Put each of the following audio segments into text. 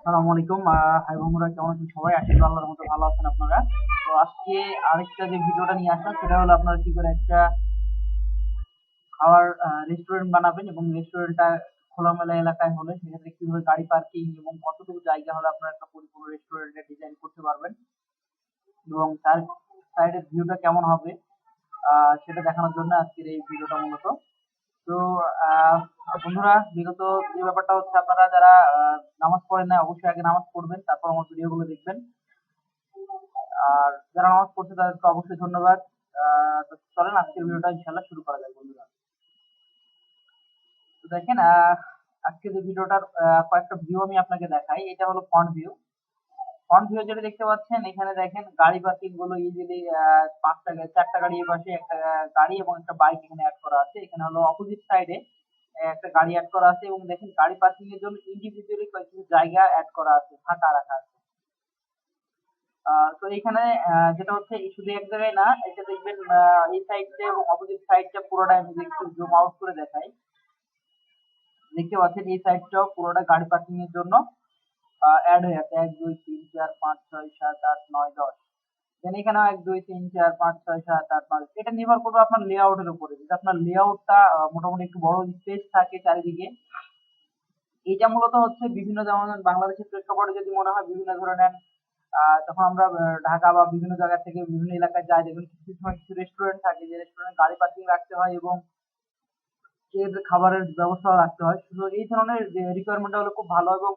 আসসালামু আলাইকুম। হাই বন্ধুরা, কেমন আছেন সবাই? আশা করি আল্লাহর মতো ভালো আছেন আপনারা। তো আজকে আরেকটা যে ভিডিওটা নিয়ে আসলাম, সেটা হলো আপনারা কি করে একটা খাওয়ার রেস্টুরেন্ট বানাবেন এবং রেস্টুরেন্টটা খোলামেলা এলাকায় হলে সেক্ষেত্রে কীভাবে গাড়ি পার্কিং এবং কতটুকু জায়গা হলে আপনারা একটা পরিপূর্ণ রেস্টুরেন্টের ডিজাইন করতে পারবেন এবং তার সাইডের ভিউটা কেমন হবে সেটা দেখানোর জন্য আজকের এই ভিডিওটা মূলত। তো বন্ধুরা, বিগত যে ব্যাপারটা হচ্ছে আপনারা যারা নামাজ পড়েন না অবশ্যই আগে নামাজ পড়বেন, তারপর আমার ভিডিওগুলো দেখবেন। আর যারা নামাজ পড়ছে, তাদেরকে অবশ্যই ধন্যবাদ। চলেন, আজকের ভিডিওটা ইনশাল্লাহ শুরু করা যাক, বন্ধুরা। তো দেখেন আজকে যে ভিডিওটার কয়েকটা ভিউ আমি আপনাকে দেখাই। এটা হলো ফ্রন্ট ভিউ ফ্রন্ট ভিউ যেটা দেখতে পাচ্ছেন, এখানে দেখেন গাড়ি পার্কিংগুলো ইজিলি পাঁচটা চারটা গাড়ি এই পাশে একটা গাড়ি এবং একটা বাইক এখানে অ্যাড করা আছে। এখানে হলো অপোজিট সাইডে একটা গাড়ি অ্যাড করা আছে এবং দেখেন গাড়ি পার্কিং এর জন্য ইন্ডিভিজুয়ালি কয়েকটি জায়গা অ্যাড করা আছে, ফাঁকা রাখা আছে। তো এখানে যেটা হচ্ছে শুধু এক জায়গায় না, এটা দেখবেন এই সাইডটা এবং অপোজিট সাইডটা পুরোটা আমি একটু জুম আউট করে দেখাই। দেখতে পাচ্ছেন এই সাইডটাও পুরোটা গাড়ি পার্কিং এর জন্য অ্যাড হয়ে আছে। এক, দুই, তিন, চার, পাঁচ, ছয়, সাত, আট, নয়, দশ। দেন এখানেও এক, দুই, তিন, চার, পাঁচ, ছয়, সাত, আট, নয় এটা নির্ভর করবে আপনার লেআউটের উপরে। যদি আপনার লেআউটটা মোটামুটি একটু বড় স্পেস থাকে চারিদিকে, এটা মূলত হচ্ছে বিভিন্ন যেমন বাংলাদেশের প্রেক্ষাপটে যদি মনে হয় বিভিন্ন ধরনের যখন আমরা ঢাকা বা বিভিন্ন জায়গা থেকে বিভিন্ন এলাকায় যাই, দেখবেন কিছু সময় কিছু রেস্টুরেন্ট থাকে, যে রেস্টুরেন্টে গাড়ি পার্কিং রাখতে হয় এবং খাবারের ব্যবস্থা রাখতে হয়। শুধু এই ধরনের রিকোয়ারমেন্ট হলো খুব ভালো এবং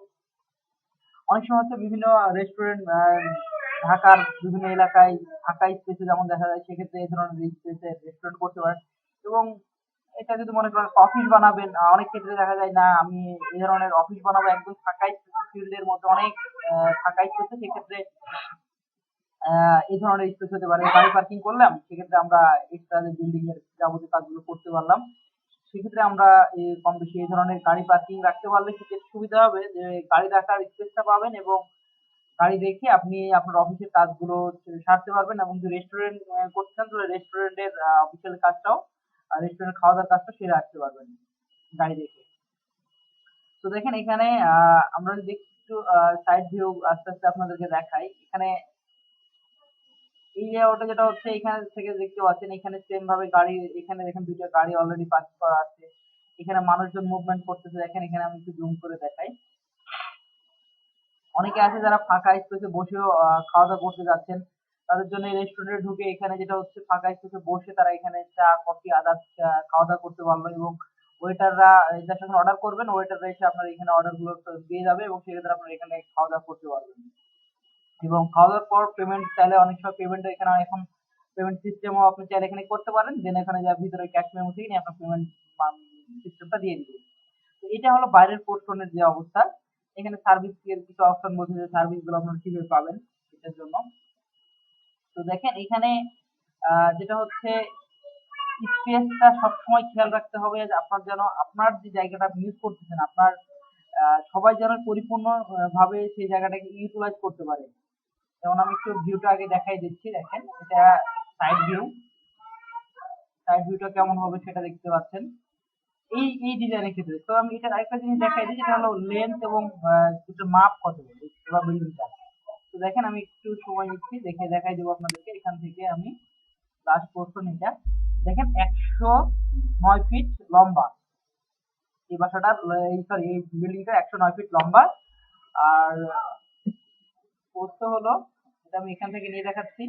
অনেক সময় হচ্ছে বিভিন্ন রেস্টুরেন্ট ঢাকার বিভিন্ন এলাকায় ফাঁকা স্পেসে যেমন দেখা যায়, সেক্ষেত্রে এই ধরনের স্পেসে রেস্টুরেন্ট করতে পারেন। এবং এটা যদি মনে করেন অফিস বানাবেন অনেক ক্ষেত্রে দেখা যায়, না, আমি এই ধরনের অফিস বানাবো একদম ফাঁকা স্পেসে ফিল্ডের মধ্যে অনেক ফাঁকা স্পেসে সেক্ষেত্রে এই ধরনের স্পেস হতে পারে। গাড়ি পার্কিং করলাম, সেক্ষেত্রে আমরা এক্সট্রা যে বিল্ডিং এর যাবতীয় কাজগুলো করতে পারলাম। সেক্ষেত্রে আমরা কম বেশি এই ধরনের গাড়ি পার্কিং রাখতে পারলে সেক্ষেত্রে সুবিধা হবে যে গাড়ি রাখার স্পেসটা পাবেন এবং গাড়ি রেখে আপনি আপনার অফিসের কাজগুলো সারতে পারবেন এবং যদি রেস্টুরেন্ট করতে চান তাহলে রেস্টুরেন্টের অফিসিয়াল কাজটাও রেস্টুরেন্ট খাওয়া দাওয়ার কাজটা সেরে আসতে পারবেন গাড়ি রেখে তো দেখেন এখানে আমরা যদি একটু সাইড ভিউ আস্তে আস্তে আপনাদেরকে দেখাই। এখানে এই লেআউটে যেটা হচ্ছে, এখানে থেকে দেখতে পাচ্ছেন, এখানে সেম ভাবে গাড়ি, এখানে দেখেন দুইটা গাড়ি অলরেডি পার্ক করা আছে। এখানে মানুষজন মুভমেন্ট করতেছে, দেখেন এখানে আমি একটু জুম করে দেখাই। অনেকে আছে যারা ফাঁকা স্পেসে বসেও খাওয়া দাওয়া করতে যাচ্ছেন। তাদের জন্য রেস্টুরেন্টে ঢুকে এখানে যেটা হচ্ছে ফাঁকা স্পেসে বসে তারা এখানে চা, কফি, আদার্স খাওয়া দাওয়া করতে পারল এবং ওয়েটাররা যার সঙ্গে অর্ডার করবেন ওয়েটাররা এসে আপনার এখানে অর্ডারগুলো দিয়ে যাবে এবং সেক্ষেত্রে আপনার এখানে খাওয়া দাওয়া করতে পারবেন। এবং খাওয়া দাওয়ার পর পেমেন্ট চাইলে অনেক সময় পেমেন্ট এখানে, এখন পেমেন্ট সিস্টেমও আপনি চাইলে এখানে করতে পারেন। দেন এখানে যা ভিতরে ক্যাশ মেমো থেকে নিয়ে আপনার পেমেন্ট সিস্টেমটা দিয়ে দিবে তো এটা হলো বাইরের পোর্শনের যে অবস্থা। এখানে সার্ভিস এর কিছু অপশন বলছে যে সার্ভিসগুলো আপনারা কীভাবে পাবেন এটার জন্য। তো দেখেন এখানে যেটা হচ্ছে স্পেসটা সবসময় খেয়াল রাখতে হবে যে আপনার যেন, আপনার যে জায়গাটা ইউজ করতেছেন, আপনার সবাই যেন পরিপূর্ণ ভাবে সেই জায়গাটাকে ইউটিলাইজ করতে পারে। যেমন আমি একটু ভিউটা আগে দেখাই দিচ্ছি, দেখেন, এটা সাইড ভিউ সাইড ভিউটা কেমন হবে সেটা দেখতে পাচ্ছেন। এই এই ডিজাইনের ক্ষেত্রে। তো আমি এটা আরেকটা জিনিস দেখাই দিই সেটা হলো লেন্থ এবং আহ, মাপ কত এই বিল্ডিংটা তো দেখেন আমি একটু সময় নিচ্ছি দেখে দেখাই দেবো আপনাদেরকে। এখান থেকে আমি লাস্ট পোর্শন এটা। দেখেন একশো নয় ফিট লম্বা। এই বাসাটার এই সরি এই বিল্ডিংটা একশো নয় ফিট লম্বা। আর পোস্ত হলো এটা আমি এখান থেকে নিয়ে দেখাচ্ছি।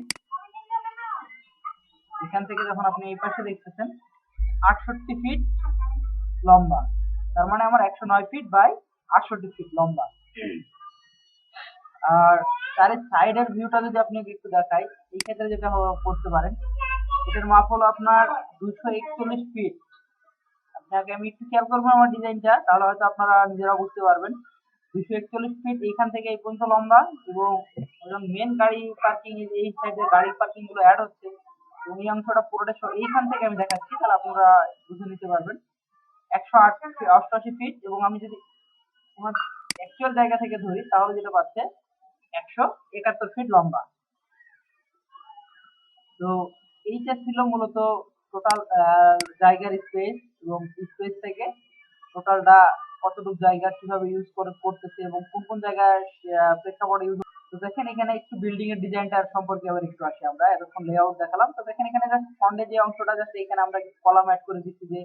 এখান থেকে যখন আপনি এই পাশে দেখতেছেন আটষট্টি ফিট লম্বা। তার মানে আমার একশো নয় ফিট বাই আটষট্টি ফিট লম্বা। আর তার সাইডের ভিউটা যদি আপনি একটু দেখাই এই ক্ষেত্রে যেটা করতে পারেন এটার মাপ হলো আপনার দুশো একচল্লিশ ফিট আপনাকে আমি একটু খেয়াল করব আমার ডিজাইনটা তাহলে হয়তো আপনারা নিজেরা বুঝতে পারবেন। দুশো একচল্লিশ ফিট এইখান থেকে এই পর্যন্ত লম্বা এবং মেন গাড়ি পার্কিং এই সাইডে গাড়ি পার্কিংগুলো অ্যাড হচ্ছে এবং এই অংশটা পুরোটা এইখান থেকে আমি দেখাচ্ছি তাহলে আপনারা বুঝে নিতে পারবেন। একশো অষ্টআশি ফিট এবং আমি যদি অ্যাকচুয়াল জায়গা থেকে ধরি, তাহলে যেটা পাচ্ছে একশো একাত্তর ফিট লম্বা। তো এইটা ছিল মূলত টোটাল জায়গার স্পেস এবং স্পেস থেকে টোটালটা কতটুকু জায়গা কীভাবে ইউজ করে, করতেছে এবং কোন কোন জায়গায় প্রেক্ষাপট ইউজ তো দেখেন এখানে একটু বিল্ডিং এর ডিজাইনটা সম্পর্কে আবার একটু আসি আমরা। এতক্ষণ লেআউট দেখালাম। তো দেখেন এখানে জাস্ট ফন্ডের যে অংশটা জাস্ট এখানে আমরা কলাম অ্যাড করে দিচ্ছি যে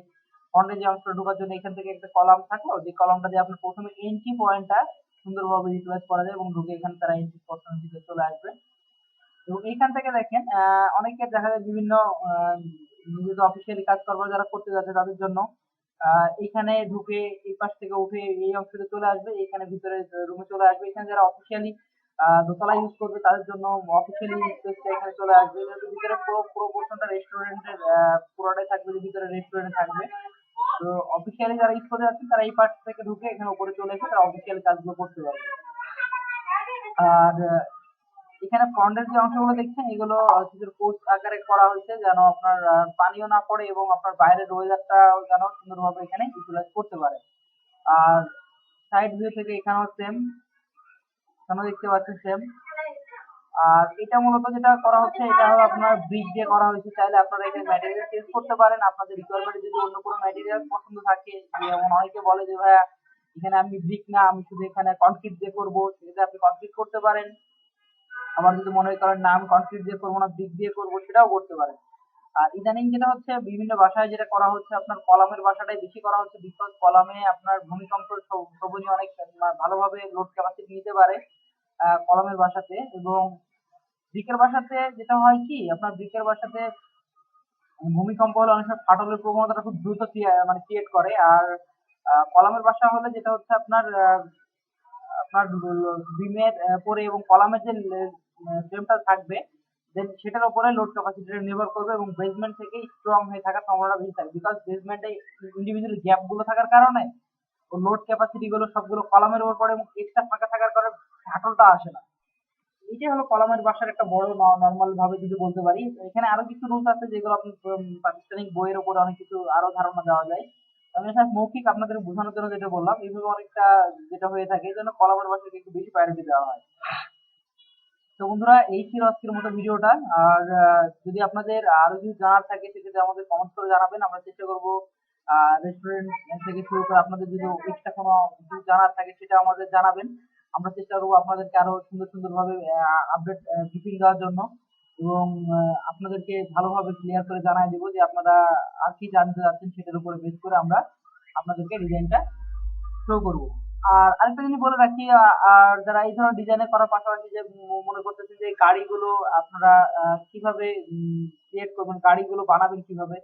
ফন্ডের যে অংশটা ঢোকার জন্য এখান থেকে একটা কলাম থাকল যে কলামটা দিয়ে আপনার প্রথমে এন্ট্রি পয়েন্টটা সুন্দরভাবে ইউটিলাইজ করা যায় এবং ঢুকে এখানে তারা এন্ট্রি পোর্শন দিকে চলে আসবে। এবং এইখান থেকে দেখেন অনেকে দেখা যায় বিভিন্ন নিজেদের অফিসিয়ালি কাজ করবার যারা করতে যাচ্ছে তাদের জন্য আহ, এইখানে ঢুকে এই পাশ থেকে উঠে এই অংশতে চলে আসবে এখানে ভিতরে রুমে চলে আসবে। এখানে যারা অফিসিয়ালি দোতলা ইউজ করবে তাদের জন্য অফিসিয়ালি স্পেসটা এখানে চলে আসবে। যেহেতু ভিতরে পুরো পুরো পোর্শনটা রেস্টুরেন্টের পুরোটাই থাকবে ভিতরে রেস্টুরেন্ট থাকবে। অফিসিয়ালি যারা করতে যাচ্ছেন তারা এই পাশ থেকে ঢুকে এখানে উপরে চলে এসে তারা অফিসিয়ালি কাজগুলো করতে পারবে। আর এখানে ফ্রন্টের যে অংশগুলো দেখছেন, এগুলো কিছু পোস্ট আকারে করা হয়েছে, যেন আপনার পানিও না পড়ে এবং আপনার বাইরের ওয়েদারটা যেন সুন্দরভাবে এখানে ইউটিলাইজ করতে পারে। আর সাইড ভিউ থেকে এখানেও সেম এখানেও দেখতে পাচ্ছেন সেম আর এটা মূলত যেটা করা হচ্ছে, এটা হলো আপনার ব্রিক দিয়ে করা হয়েছে। চাইলে আপনারা এখানে ম্যাটেরিয়াল চেঞ্জ করতে পারেন। আপনাদের রিকোয়ারমেন্টে যদি অন্য কোনো ম্যাটেরিয়াল পছন্দ থাকে যেমন অনেকে বলে যে, ভাইয়া, এখানে আমি ব্রিক না, আমি শুধু এখানে কনক্রিট দিয়ে করব। সেক্ষেত্রে আপনি কনক্রিট করতে পারেন। আবার যদি মনে করেন না আমি কনক্রিট দিয়ে করব না ব্রিক দিয়ে করব, সেটাও করতে পারেন। আর ইদানিং যেটা হচ্ছে, বিভিন্ন বাসায় যেটা করা হচ্ছে, আপনার কলামের বাসাটাই বেশি করা হচ্ছে বিকজ কলামে আপনার ভূমিকম্প সব- শোভনীয় অনেক ভালোভাবে লোড ক্যাপাসিটি নিতে পারে কলমের বাসাতে এবং ব্রিকের বাসাতে যেটা হয় কি, আপনার ব্রিকের বাসাতে ভূমিকম্প হলে অনেক সময় ফাটলের প্রবণতাটা খুব দ্রুত মানে ক্রিয়েট করে। আর কলামের বাসা হলে যেটা হচ্ছে আপনার আপনার বিমের পরে এবং কলামের যে ফ্রেমটা থাকবে দেন সেটার উপরে লোড ক্যাপাসিটিটা নির্ভর করবে এবং বেসমেন্ট থেকে স্ট্রং হয়ে থাকার সম্ভাবনা বেশি থাকে। বিকজ বেসমেন্টে ইন্ডিভিজুয়াল গ্যাপগুলো থাকার কারণে লোড ক্যাপাসিটি গুলো সবগুলো কলামের উপর পড়ে এবং এক্সট্রা ফাঁকা থাকার কারণে ফাটলটা আসে না। এইটাই হলো কলামের বাসার একটা বড় নর্মাল ভাবে যদি বলতে পারি। এখানে আরও কিছু রুলস আছে যেগুলো আপনি পাকিস্তানি বইয়ের উপরে অনেক কিছু আরও ধারণা দেওয়া যায়। আমি এটা মৌখিক আপনাদের বোঝানোর জন্য যেটা বললাম, এইভাবে অনেকটা যেটা হয়ে থাকে, এই জন্য কলামের বাসাকে একটু বেশি প্রায়োরিটি দেওয়া হয়। তো বন্ধুরা, এই ছিল আজকের মতো ভিডিওটা। আর যদি আপনাদের আরও কিছু জানার থাকে, সেক্ষেত্রে আমাদের কমেন্ট করে জানাবেন। আমরা চেষ্টা করব রেস্টুরেন্ট থেকে শুরু করে আপনাদের যদি এক্সট্রা কোনো জানার থাকে, সেটা আমাদের জানাবেন। আমরা চেষ্টা করব আপনাদেরকে আরও সুন্দর সুন্দর ভাবে আপডেট ব্রিফিং দেওয়ার জন্য। এবং আপনাদেরকে ভালোভাবে ক্লিয়ার করে জানাই দেবো যে আপনারা আর কি জানতে চাচ্ছেন সেটার উপরে বেস করে আমরা আপনাদেরকে ডিজাইনটা শো করব। আর আরেকটা জিনিস বলে রাখি আর যারা এই ধরনের ডিজাইনে করার পাশাপাশি যে মনে করতেছেন যে গাড়িগুলো আপনারা কীভাবে ক্রিয়েট করবেন, গাড়িগুলো বানাবেন কীভাবে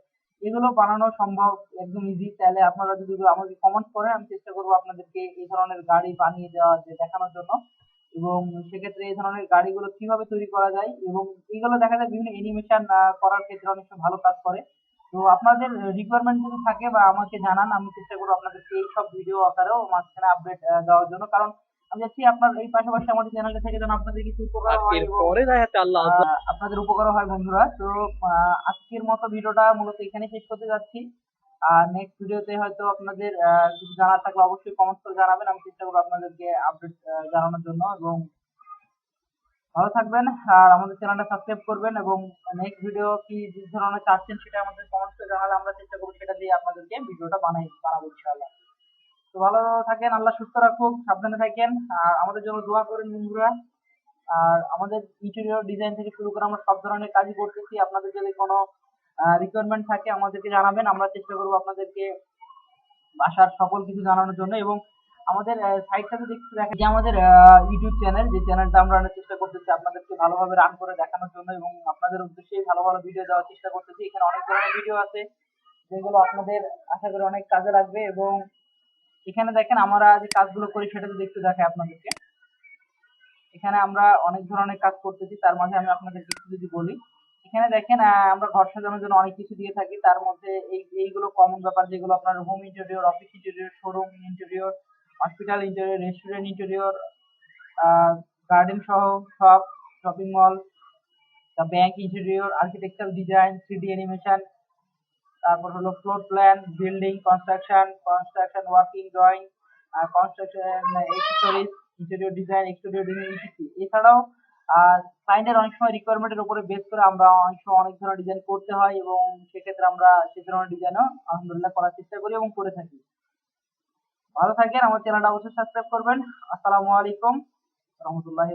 এগুলো বানানো সম্ভব একদম ইজি তাহলে আপনারা যদি আমাকে কমেন্ট করেন, আমি চেষ্টা করব আপনাদেরকে এই ধরনের গাড়ি বানিয়ে দেওয়া দেখানোর জন্য। এবং সেক্ষেত্রে এই ধরনের গাড়িগুলো কীভাবে তৈরি করা যায় এবং এইগুলো দেখা যায় বিভিন্ন অ্যানিমেশন করার ক্ষেত্রে অনেক ভালো কাজ করে। তো আপনাদের রিকোয়ারমেন্ট যদি থাকে বা আমাকে জানান, আমি চেষ্টা করব আপনাদেরকে এই সব ভিডিও আকারেও মাঝখানে আপডেট দেওয়ার জন্য। কারণ আমি চাচ্ছি আপনার এই পাশাপাশি আমাদের চ্যানেলটা থেকে যেন আপনাদের কিছু উপকার হয় এরপরে দেখা আল্লাহ আপনাদের উপকার হয় বন্ধুরা। তো আজকের মতো ভিডিওটা মূলত এখানে শেষ করতে যাচ্ছি। আর নেক্সট ভিডিওতে হয়তো আপনাদের কিছু জানার থাকলে অবশ্যই কমেন্ট করে জানাবেন। আমি চেষ্টা করব আপনাদেরকে আপডেট জানানোর জন্য এবং ভালো থাকবেন। আর আমাদের চ্যানেলটা সাবস্ক্রাইব করবেন এবং নেক্সট ভিডিও কি যে ধরনের চাচ্ছেন সেটা আমাদের কমেন্ট করে জানালে আমরা চেষ্টা করব সেটা দিয়ে আপনাদেরকে ভিডিওটা বানাই বানাবো ইনশাআল্লাহ। তো ভালো থাকেন, আল্লাহ সুস্থ রাখুক, সাবধানে থাকেন। আর আমাদের জন্য দোয়া করেন বন্ধুরা। আর আমাদের ইন্টেরিয়র ডিজাইন থেকে শুরু করে আমরা সব ধরনের কাজই করতেছি। আপনাদের যদি কোনো রিকোয়ারমেন্ট থাকে আমাদেরকে জানাবেন। আমরা চেষ্টা করব আপনাদেরকে বাসার সকল কিছু জানানোর জন্য। এবং আমাদের সাইটটাতে দেখতে দেখা যে আমাদের ইউটিউব চ্যানেল যে চ্যানেলটা আমরা আনার চেষ্টা করতেছি আপনাদেরকে ভালোভাবে রান করে দেখানোর জন্য এবং আপনাদের উদ্দেশ্যে ভালো ভালো ভিডিও দেওয়ার চেষ্টা করতেছি। এখানে অনেক ধরনের ভিডিও আছে, যেগুলো আপনাদের আশা করি অনেক কাজে লাগবে এবং এখানে দেখেন আমরা যে কাজগুলো করি সেটা যদি একটু দেখাই আপনাদেরকে। এখানে আমরা অনেক ধরনের কাজ করতেছি, তার মাঝে আমি আপনাদেরকে একটু যদি বলি। এখানে দেখেন আমরা ঘর সাজানোর জন্য অনেক কিছু দিয়ে থাকি। তার মধ্যে এই, এইগুলো কমন ব্যাপার যেগুলো আপনার home interior office interior showroom interior hospital interior restaurant interior garden সহ সব shopping mall bank interior architecture design three animation তারপর হলো floor plan building construction construction working drawing construction accessories interior design exterior design ইত্যাদি এছাড়াও ক্লায়েন্টের অনেক সময় রিকোয়ারমেন্টের উপরে বেস করে আমরা অনেক সময় অনেক ধরনের ডিজাইন করতে হয় এবং সেক্ষেত্রে আমরা সে ধরনের ডিজাইনও আলহামদুলিল্লাহ করার চেষ্টা করি এবং করে থাকি। ভালো থাকেন, আমার চ্যানেলটা অবশ্যই সাবস্ক্রাইব করবেন। আসসালামু আলাইকুম, রহমতুল্লাহি